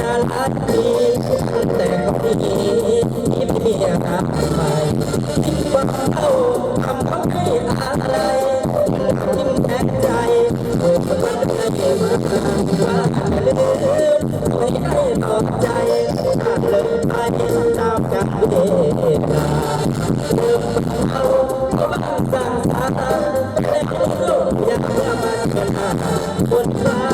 น่ารักดีทุกแต่ก็มีที่ไม่มีอนาคตใหม่ที่ความเท่าทำเขาไม่อะไรทำยิ้มแย้ใจเมื่อวันใดมาว่าลืมไม่ให้ตอบใจขาดเลยไปตามกันเวลาเมื่อเขาก็บ้าสร้งสาแต่เขาอยากมาเป็นคนรัก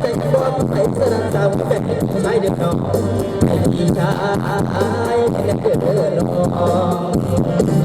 แต่งความใส่สระาวแต่ไม่เดือดร้อที่ชายแต่เกิดร้อน